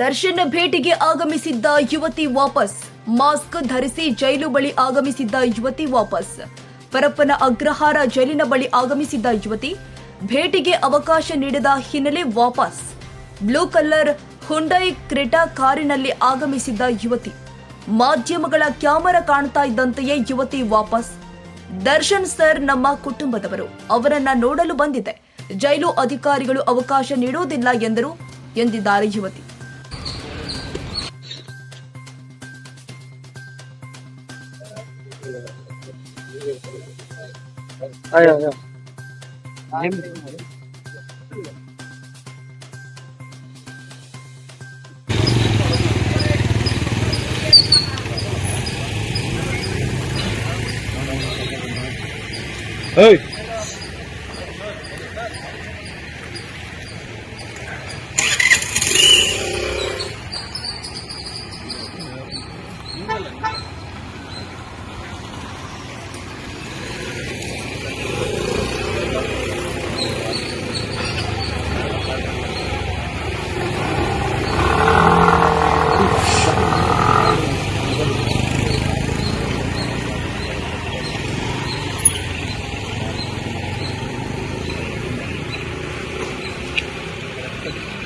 ದರ್ಶನ್ ಭೇಟಿಗೆ ಆಗಮಿಸಿದ್ದ ಯುವತಿ ವಾಪಸ್. ಮಾಸ್ಕ್ ಧರಿಸಿ ಜೈಲು ಬಳಿ ಆಗಮಿಸಿದ್ದ ಯುವತಿ ವಾಪಸ್. ಪರಪ್ಪನ ಅಗ್ರಹಾರ ಜೈಲಿನ ಬಳಿ ಆಗಮಿಸಿದ್ದ ಯುವತಿ. ಭೇಟಿಗೆ ಅವಕಾಶ ನೀಡದ ಹಿನ್ನೆಲೆ ವಾಪಸ್. ಬ್ಲೂ ಕಲರ್ ಹುಂಡೈ ಕ್ರೆಟಾ ಕಾರಿನಲ್ಲಿ ಆಗಮಿಸಿದ್ದ ಯುವತಿ. ಮಾಧ್ಯಮಗಳ ಕ್ಯಾಮರಾ ಕಾಣ್ತಾ ಇದ್ದಂತೆಯೇ ಯುವತಿ ವಾಪಸ್. ದರ್ಶನ್ ಸರ್ ನಮ್ಮ ಕುಟುಂಬದವರು, ಅವರನ್ನ ನೋಡಲು ಬಂದಿದೆ. ಜೈಲು ಅಧಿಕಾರಿಗಳು ಅವಕಾಶ ನೀಡುವುದಿಲ್ಲ ಎಂದರು, ಎಂದಿದ್ದಾರೆ ಯುವತಿ. ayo ayo em Hey! Gracias.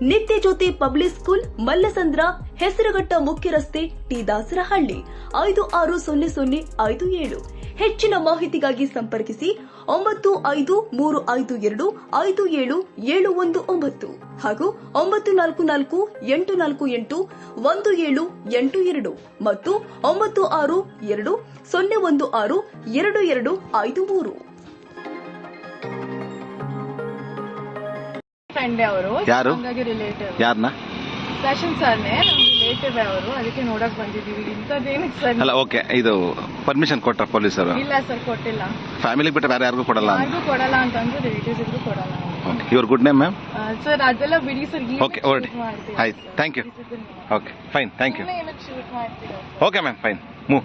ನಿತ್ಯ ಜ್ಯೋತಿ ಪಬ್ಲಿಕ್ ಸ್ಕೂಲ್ ಮಲ್ಲಸಂದ್ರ ಹೆಸರುಘಟ್ಟ ಮುಖ್ಯ ರಸ್ತೆ ಟಿ ದಾಸರಹಳ್ಳಿ ಐದು ಆರು ಸೊನ್ನೆ ಸೊನ್ನೆ ಐದು ಏಳು. ಹೆಚ್ಚಿನ ಮಾಹಿತಿಗಾಗಿ ಸಂಪರ್ಕಿಸಿ ಒಂಬತ್ತು ಐದು ಮೂರು ಐದು ಎರಡು ಐದು ಏಳು ಏಳು ಒಂದು ಒಂಬತ್ತು ಹಾಗೂ ಒಂಬತ್ತು ನಾಲ್ಕು ನಾಲ್ಕು ಎಂಟು ನಾಲ್ಕು ಎಂಟು ಒಂದು ಏಳು ಎಂಟು ಎರಡು ಮತ್ತು ಒಂಬತ್ತು ಆರು ಎರಡು ಸೊನ್ನೆ ಒಂದು ಆರು ಎರಡು ಎರಡು ಐದು ಮೂರು. ಫ್ರೆಂಡ್ ಅವರು ಯಾರು? ಹಾಗಾಗಿ ರಿಲೇಟಿವ್ ಯಾರನ್ನ ಫ್ಯಾಷನ್ ಸರ್ನೇ ನಮ್ಮ ರಿಲೇಟಿವ್ ಅವರು. ಅದಕ್ಕೆ ನೋಡಕ್ ಬಂದಿದ್ದೀವಿ. ಇಂಥದ್ದೇನು ಸರ್. ಅಲ್ಲ ಓಕೆ. ಇದು ಪರ್ಮಿಷನ್ ಕೊಟ್ರ ಪೊಲೀಸರು? ಇಲ್ಲ ಸರ್ ಕೊಟ್ಟಿಲ್ಲ. ಫ್ಯಾಮಿಲಿ ಬಿಟ್ಟು ಬೇರೆ ಯಾರಿಗೂ ಕೊಡಲ್ಲ ಯಾರಿಗೂ ಕೊಡಲ್ಲ ಅಂತಂದ್ರೆ ರಿಲೇಟಿವ್ಸ್ ಇದ್ರು ಕೊಡಲ್ಲ. ಓಕೆ ಇವ್ರ ಗುಡ್ ನೇಮ್ ಮ್ಯಾಮ್ ಸರ್ ಅದೆಲ್ಲ ಬಿಡಿ ಸರ್ ಓಕೆ ಹೊರಡಿ. ಆಯ್ತು, thank you okay fine thank you ಏನಕ್ಕೆ ಶೂಟ್ ಮಾಡ್ತೀರಾ? Okay ma'am fine move